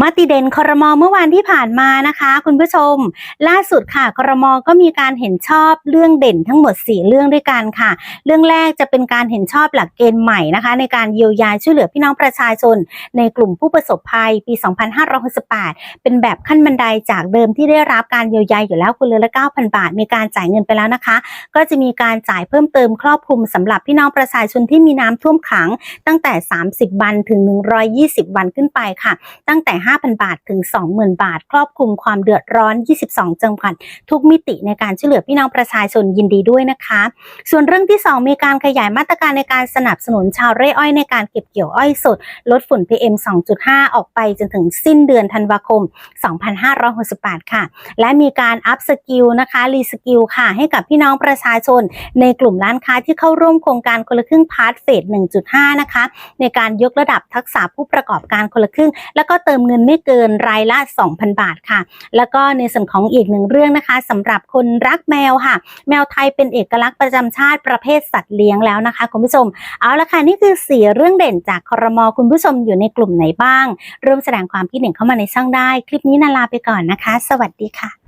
มติเด่นครมอเมื่อวานที่ผ่านมานะคะ คุณผู้ชม ล่าสุดค่ะครมอก็มีการเห็นชอบเรื่องเด่นทั้งหมด 4 เรื่องด้วยกันค่ะ เรื่องแรกจะเป็นการเห็นชอบหลักเกณฑ์ใหม่นะคะ ในการเยียวยาช่วยเหลือพี่น้องประชาชน ในกลุ่มผู้ประสบภัยปี 2568 เป็นแบบขั้นบันไดจากเดิมที่ได้รับการเยียวยาอยู่แล้วคนเรือละ 9,000 บาท มีการจ่ายเงินไปแล้วนะคะ ก็จะมีการจ่ายเพิ่มเติมครอบคลุมสำหรับพี่น้องประชาชนที่มีน้ำท่วมขัง ตั้งแต่ 30 วันถึง 120 วันขึ้นไปค่ะ ตั้งแต่5,000 บาทถึง 20,000 บาท ครอบคลุมความเดือดร้อน 22 จังหวัดทุกมิติในการช่วยเหลือพี่น้องประชาชนยินดีด้วยนะคะ ส่วนเรื่องที่ 2 มีการขยายมาตรการในการสนับสนุนชาวไร่อ้อยในการเก็บเกี่ยวอ้อยสด ลดฝุ่น PM 2.5 ออกไปจนถึงสิ้นเดือนธันวาคม 2568 ค่ะ และมีการอัพสกิลนะคะรีสกิลค่ะให้กับพี่น้องประชาชน ในกลุ่มร้านค้าที่เข้าร่วมโครงการคนละครึ่งพาร์ทเฟส 1.5 นะคะ ในการยกระดับทักษะผู้ประกอบการคนละครึ่ง แล้วก็เติมเงินไม่เกินรายละ 2,000 บาทค่ะ แล้วก็ในส่วนของอีกหนึ่งเรื่องนะคะสำหรับคนรักแมวค่ะ แมวไทยเป็นเอกลักษณ์ประจำชาติประเภทสัตว์เลี้ยงแล้วนะคะคุณผู้ชม เอาละค่ะนี่คือสี่เรื่องเด่นจากครมคุณผู้ชมอยู่ในกลุ่มไหนบ้าง ร่วมแสดงความคิดเห็นเข้ามาในช่องได้ คลิปนี้นาลาไปก่อนนะคะ สวัสดีค่ะ